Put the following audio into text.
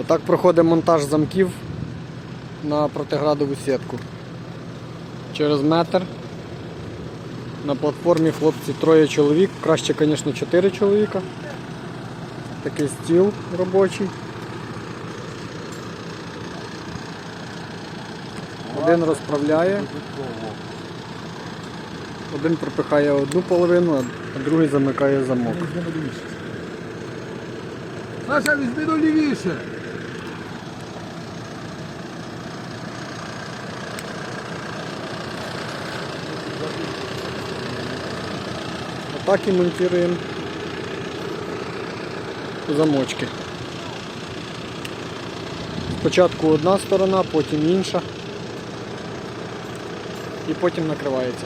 Отак проходить монтаж замків на протиградову сітку. Через метр. На платформі хлопці троє чоловік, краще, звісно, чотири чоловіка. Такий стіл робочий. Один розправляє, один пропихає одну половину, а другий замикає замок. Саша, візьми до лівіше. Отак і монтуємо замочки. Спочатку одна сторона, потім інша. І потім накривається.